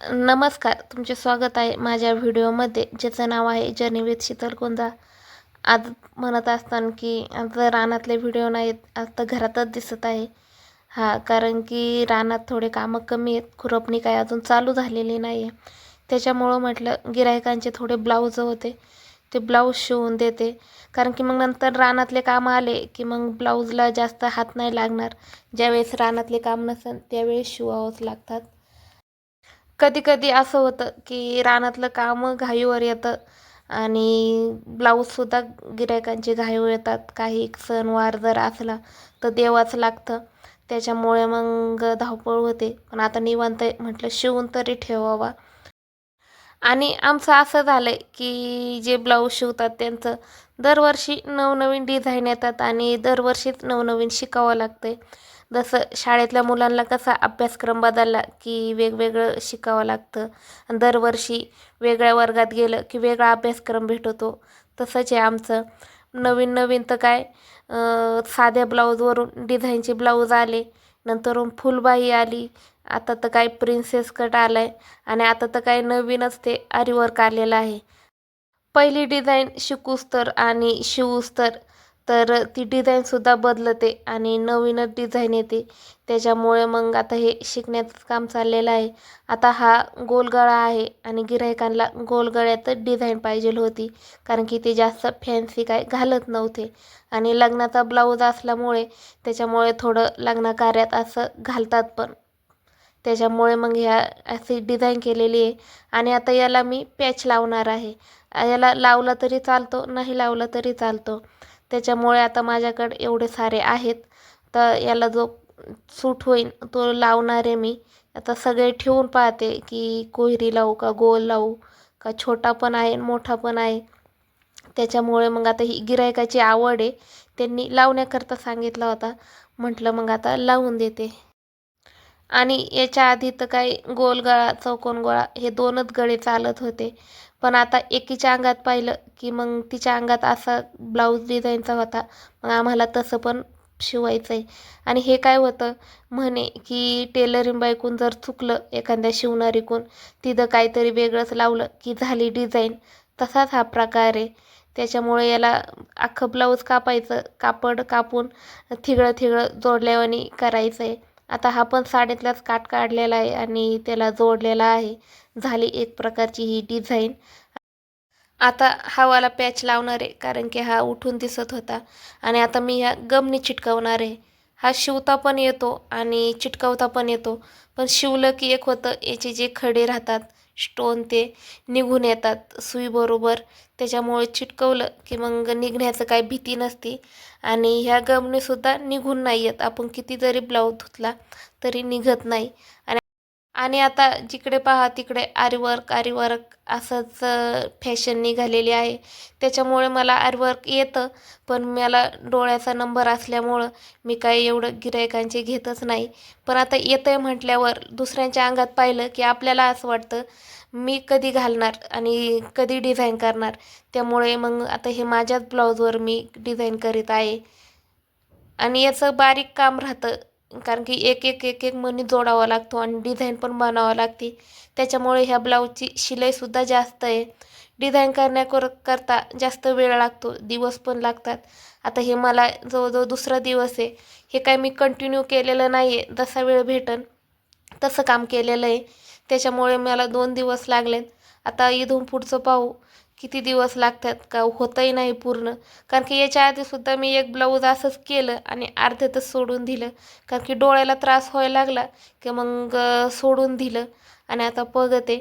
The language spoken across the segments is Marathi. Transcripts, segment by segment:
नमस्कार तुमचे स्वागत आहे माझ्या व्हिडिओमध्ये ज्याचं नाव आहे जर्नी विथ शीतल आज म्हणत असताना की आज रानातले व्हिडिओ नाहीत आज तर घरातच दिसत आहे. हा कारण की रानात थोडे कामं कमी आहेत खुरपणी काय अजून चालू झालेली नाही आहे त्याच्यामुळं म्हटलं गिरायकांचे थोडे ब्लाऊज होते ते ब्लाऊज शिवून देते. कारण की मग नंतर रानातले कामं आले की मग ब्लाऊजला जास्त हात नाही लागणार. ज्यावेळेस रानातले काम नसेल त्यावेळेस शिवावंच लागतात. कधी कधी असं होतं की रानातलं काम घाईवर येतं आणि ब्लाऊजसुद्धा गिरायकांचे घाईवर येतात. काही सणवार जर असला तर देवाचं लागतं. त्याच्यामुळे मग धावपळ होते. पण आता निवांत आहे. म्हटलं शिवून तरी ठेवावा. आणि आमचं असं झालं आहे की जे ब्लाऊज शिवतात त्यांचं दरवर्षी नवनवीन डिझाईन येतात आणि दरवर्षीच नवनवीन शिकावं लागतं आहे जसं शाळेतल्या मुलांना कसा अभ्यासक्रम बदलला की वेगवेगळं शिकावं लागतं. दरवर्षी वेगळ्या वर्गात गेलं की वेगळा अभ्यासक्रम भेटतो. तसंच आहे आमचं. नवीन नवीन तर काय साध्या ब्लाऊजवरून डिझाईनचे ब्लाऊज आले नंतरून फुलबाई आली आता तर काय प्रिन्सेस कट आला आहे आणि आता तर काय नवीनच ते आरीवर्क आलेलं आहे. पहिली डिझाईन शिकूस तर आणि शिवूस तर तर ती डिझाईनसुद्धा बदलते आणि नवीनच डिझाईन येते. त्याच्यामुळे मग आता हे शिकण्याचं काम चाललेलं आहे. आता हा गोलगळा आहे आणि गिरायकांना गोलगळ्यातच डिझाईन पाहिजे होती. कारण की ते जास्त फॅन्सी काय घालत नव्हते. आणि लग्नाचा ब्लाऊज असल्यामुळे त्याच्यामुळे थोडं लग्नाकार्यात असं घालतात पण. त्याच्यामुळे मग ह्या अशी डिझाईन केलेली आहे. आणि आता याला मी पॅच लावणार आहे. याला लावला तरी चालतो नाही लावला तरी चालतो. त्याच्यामुळे आता माझ्याकडे एवढे सारे आहेत. तर याला जो सूट होईल तो लावणार आहे मी. आता सगळे ठेवून पाहते की कोहरी लावू का गोल लावू का छोटा पण आहे मोठा पण आहे. त्याच्यामुळे मग आता ही गिरायकाची आवड आहे. त्यांनी लावण्याकरता सांगितला होता. म्हटलं मग आता लावून देते. आणि याच्या आधी तर काही गोल गळा चौकोन गोळा हे दोनच गळे चालत होते. पण आता एकीच्या अंगात पाहिलं की मग तिच्या अंगात असा ब्लाऊज डिझाईनचा होता. मग आम्हाला तसं पण शिवायचं आहे आणि हे काय होतं? म्हणे की टेलरिंग बायकून जर चुकलं एखाद्या शिवणारीकून तिथं काहीतरी वेगळंच लावलं की झाली डिझाईन. तसाच हा प्रकार आहे. त्याच्यामुळे याला अख्खं ब्लाऊज कापायचं कापड कापून थिगळं थिगळं जोडल्यावानी करायचं आहे आता हा पण साडीतलाच काट काढलेला आहे आणि त्याला जोडलेला आहे. झाली एक प्रकारची ही डिझाईन. आता हा पॅच लावणार आहे कारण की हा उठून दिसत होता. आणि आता मी ह्या गमने चिटकवणार आहे. हा शिवता पण येतो आणि चिटकवता पण येतो. पण शिवलं की एक होतं याचे जे खडे राहतात स्टोन ते निघून येतात सुईबरोबर. त्याच्यामुळे चिटकवलं की मग निघण्याचं काही भीती नसती. आणि ह्या गमनेसुद्धा निघून नाही येत. आपण किती जरी ब्लाऊज धुतला तरी निघत नाही. आणि आणि आता जिकडे पहा तिकडे आरीवर्क आरीवर्क असंच फॅशन निघालेली आहे. त्याच्यामुळे मला आरीवर्क येतं पण मला डोळ्याचा नंबर असल्यामुळं मी काही एवढं गिरायकांचे घेतच नाही. पण आता येतं आहे म्हटल्यावर दुसऱ्यांच्या अंगात पाहिलं की आपल्याला असं वाटतं मी कधी घालणार आणि कधी डिझाईन करणार? त्यामुळे मग आता हे माझ्याच ब्लाऊजवर मी डिझाईन करीत आहे. आणि याचं बारीक काम राहतं कारण की एक एक एक एक मनी जोडावा लागतो आणि डिझाईन पण बनावं लागते. त्याच्यामुळे ह्या ब्लाऊजची शिलाईसुद्धा जास्त आहे. डिझाईन करण्याकर करता जास्त वेळ लागतो दिवस पण लागतात. आता हे मला जवळजवळ दुसरा दिवस आहे. हे काय मी कंटिन्यू केलेलं नाही आहे जसा वेळ भेटन तसं काम केलेलं आहे. त्याच्यामुळे मला दोन दिवस लागलेत. आता इथून पुढचं पाहू. किती दिवस लागतात का होतही नाही पूर्ण. कारण की याच्या आधीसुद्धा मी एक ब्लाऊज असंच केलं आणि अर्ध्यातच सोडून दिलं. कारण की डोळ्याला त्रास व्हायला लागला की मग सोडून दिलं. आणि आता बघते.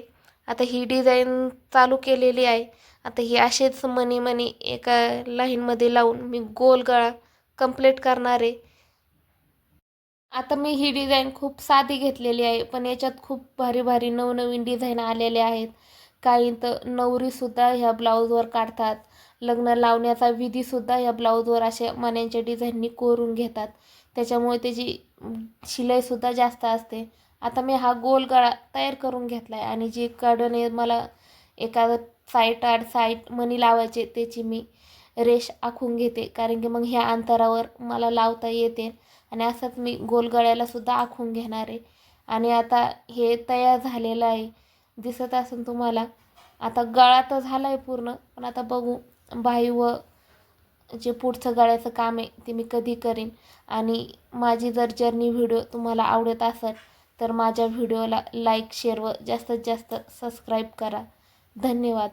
आता ही डिझाईन चालू केलेली आहे. आता ही असेच मनी मनी एका लाईनमध्ये लावून मी गोल गळा कंप्लीट करणार आहे. आता मी ही डिझाईन खूप साधी घेतलेली आहे. पण याच्यात खूप भारी भारी नवनवीन डिझाईन आलेले आहेत. काही तर नवरीसुद्धा ह्या ब्लाऊजवर काढतात. लग्न लावण्याचा विधीसुद्धा ह्या ब्लाऊजवर अशा मण्यांच्या डिझाईननी कोरून घेतात. त्याच्यामुळे त्याची शिलाईसुद्धा जास्त असते. आता मी हा गोल गळा तयार करून घेतला आहे आणि जे कडने मला एका साईट आड साईट मनी लावायचे त्याची मी रेष आखून घेते. कारण की मग ह्या अंतरावर मला लावता येते आणि असंच मी गोल गळ्यालासुद्धा आखून घेणार आहे. आणि आता हे तयार झालेलं आहे. दिसत असेल तुम्हाला. आता गळा तर झाला आहे पूर्ण पण आता बघू. बाही व जे पुढचं गळ्याचं काम आहे ते मी कधी करीन. आणि माझी जर जर्नी व्हिडिओ तुम्हाला आवडत असेल तर माझ्या व्हिडिओला लाईक शेअर व जास्तीत जास्त सबस्क्राईब करा. धन्यवाद.